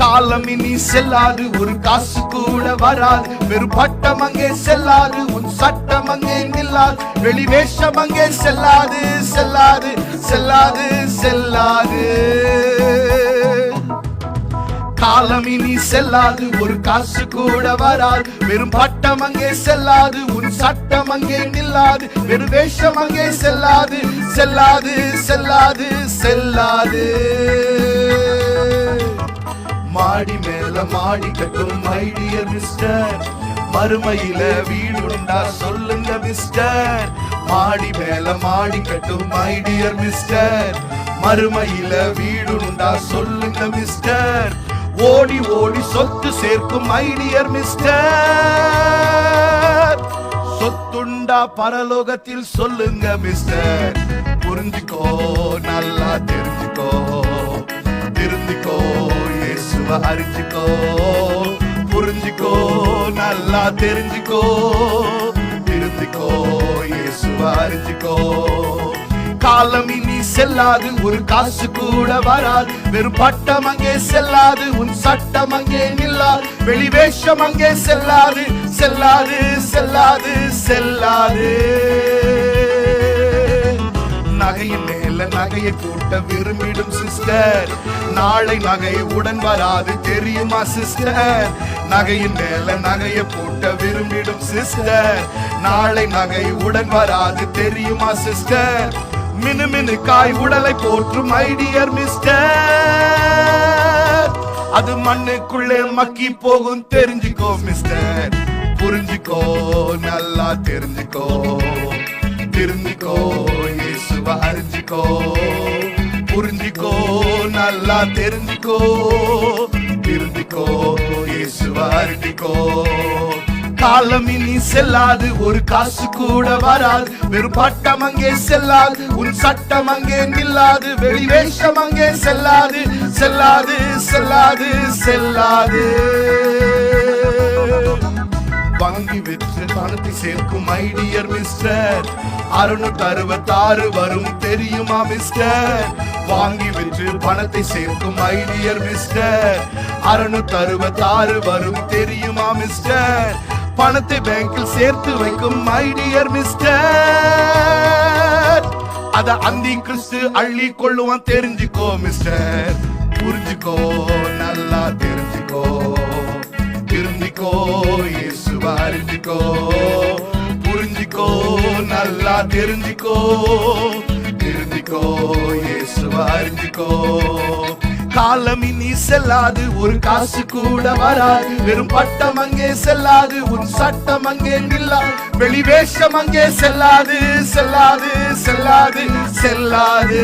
காலம் இனி செல்லாது ஒரு காசு கூட வராது. வெறும் பட்டம் அங்கே செல்லாது உன் சட்டம் அங்கே நில்லாது. வெளி வேஷம் அங்கே செல்லாது செல்லாது செல்லாது செல்லாது. காலம் இனி செல்லாது ஒரு காசு கூட வராது. வெறும் பட்டம் அங்கே செல்லாது உன் சட்டம் அங்கே நில்லாது. வெறும் வேஷம் அங்கே செல்லாது செல்லாது செல்லாது செல்லாது. மாடி மேல மாடி கட்டும் மைடியர் மிஸ்டர் மறுமையில வீடுண்டா சொல்லுங்க மிஸ்டர் மாடி மேல மாடி கட்டும் மைடியர் மிஸ்டர் மறுமையில வீடுண்டா சொல்லுங்க மிஸ்டர் ஓடி ஓடி சொத்து சேர்க்கும் ஐடியர் மிஸ்டர் சொத்துண்டா பரலோகத்தில் சொல்லுங்க மிஸ்டர் புரிஞ்சுக்கோ நல்லா தெரிஞ்சுக்கோ. திருந்திக்கோ. இயேசுவ அறிஞ்சுக்கோ புரிஞ்சுக்கோ நல்லா தெரிஞ்சுக்கோ திருந்திக்கோ இயேசுவ அறிஞ்சுக்கோ. காலம் இனி செல்லாது ஒரு காசு கூட வராது. வெறும் பட்டம் அங்கே செல்லாது உன் சட்டம் அங்கே நில்லாது. வெளிவேஷம் அங்கே செல்லாது செல்லாது செல்லாது செல்லாது. நகையின் மேல நகையை கூட்ட விரும்பிடும் சிஸ்டர் நாளை நகை உடன் வராது தெரியுமா சிஸ்டர் நகையின் மேல நகையை போட்ட விரும்பிடும் சிஸ்டர் நாளை நகை உடன் வராது தெரியுமா சிஸ்டர் மினு மினு காய் உடலை போற்றும் ஐடியர் மிஸ்டர் அது மண்ணுக்குள்ளே மக்கி போகும் தெரிஞ்சுக்கோ மிஸ்டர் புரிஞ்சுக்கோ நல்லா தெரிஞ்சுக்கோ. திருந்திக்கோ இயேசுவ அறிஞ்சிக்கோ புரிஞ்சிக்கோ நல்லா தெரிஞ்சுக்கோ திருந்திக்கோ இயேசுவ காலம் இனி செல்லாது ஒரு காசு கூட வராது. வெறும் பட்டம் அங்கே செல்லாது உன் சட்டம் அங்கே நில்லாது. வெளி வேஷம் அங்கே செல்லாது செல்லாது செல்லாது செல்லாது. வாங்கி விற்று பணத்தை சேர்க்கும் ஐடியர் மிஸ்டர் அறுநூத்தி அறுபத்தாறு வரும் தெரியுமா மிஸ்டர் வாங்கி விற்று பணத்தை சேர்க்கும் ஐடியர் மிஸ்டர் அறுநூத்தி அறுபத்தாறு வரும் தெரியுமா மிஸ்டர் பணத்தை பேங்கில் சேர்த்து வைக்கும் ஐடியர் மிஸ்டர் அத அந்தி கிறிஸ்து அள்ளி கொள்ளுவான் தெரிஞ்சுக்கோ மிஸ்டர் புரிஞ்சுக்கோ நல்லா தெரிஞ்சுக்கோ. இயேசுவ அறிஞ்சிக்கோ புரிஞ்சிக்கோ நல்லா தெரிஞ்சிக்கோ திருந்திக்கோ இயேசுவா அறிஞ்சிக்கோ காலம் இனி செல்லாது ஒரு காசு கூட வராது. வெறும் பட்டம் அங்கே செல்லாது உன் சட்டம் அங்கே நில்லாது வெளிவேஷம் அங்கே செல்லாது செல்லாது செல்லாது செல்லாது.